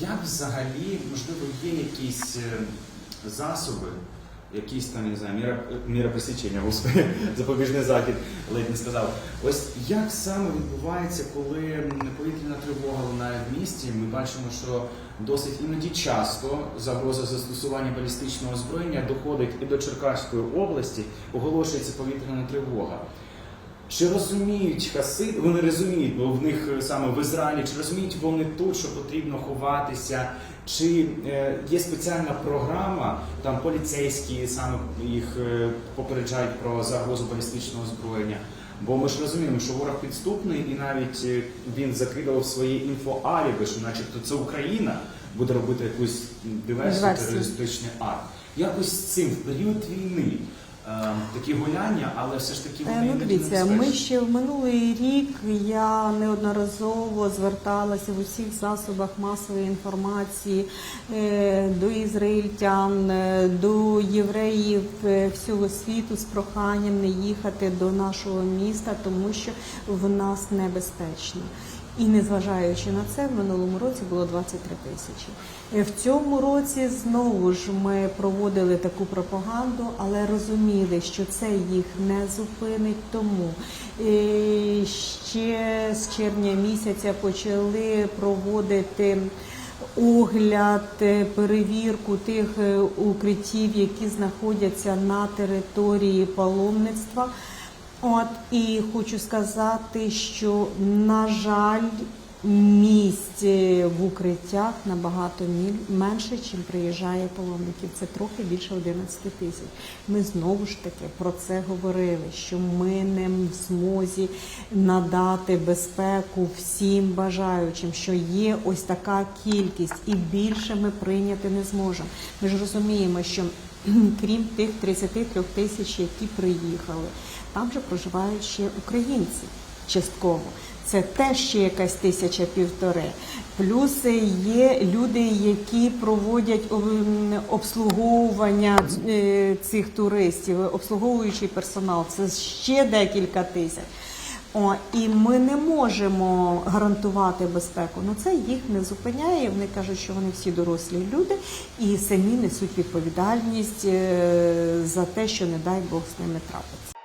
Як взагалі, можливо, є якісь е, засоби, якісь там, не знаю, міра, міра запобіжний захід, ледь не сказав. Ось як саме відбувається, коли повітряна тривога лунає в місті? Ми бачимо, що досить іноді часто загроза застосування балістичного озброєння доходить і до Черкаської області, оголошується повітряна тривога. Чи розуміють хасиди, вони розуміють, бо в них е, саме в Ізраїлі, чи розуміють вони тут, що потрібно ховатися, чи е, є спеціальна програма, там поліцейські саме їх е, попереджають про загрозу балістичного озброєння. Бо ми ж розуміємо, що ворог підступний, і навіть він закидав своє інфоаліби, що начебто це Україна буде робити якусь диверсію, Диверсію. терористичний акт. Якось з цим в період війни. Е, Такі гуляння, але все ж таки Е, вони Ну, дивіться, ми ще в минулий рік я неодноразово зверталася в усіх засобах масової інформації е, до ізраїльтян, до євреїв всього світу з проханням не їхати до нашого міста, тому що в нас небезпечно. І незважаючи на це, в минулому році було 23 тисячі. Е, В цьому році знову ж ми проводили таку пропаганду, але розуміли, що це їх не зупинить. Тому е, ще з червня місяця почали проводити огляд, е, перевірку тих укриттів, які знаходяться на території паломництва. От і хочу сказати, що на жаль, місць в укриттях набагато менше, чим приїжджає паломників. Це трохи більше 11 тисяч. Ми знову ж таки про це говорили, що ми не в змозі надати безпеку всім бажаючим, що є ось така кількість, і більше ми прийняти не зможемо. Ми ж розуміємо, що крім тих 33 тисяч, які приїхали, там же проживають ще українці частково. Це теж ще якась тисяча півтори. Плюс є люди, які проводять обслуговування е, цих туристів, обслуговуючий персонал. Це ще декілька тисяч. О, і ми не можемо гарантувати безпеку. Ну це їх не зупиняє. Вони кажуть, що вони всі дорослі люди і самі несуть відповідальність е, за те, що не дай Бог з ними трапиться.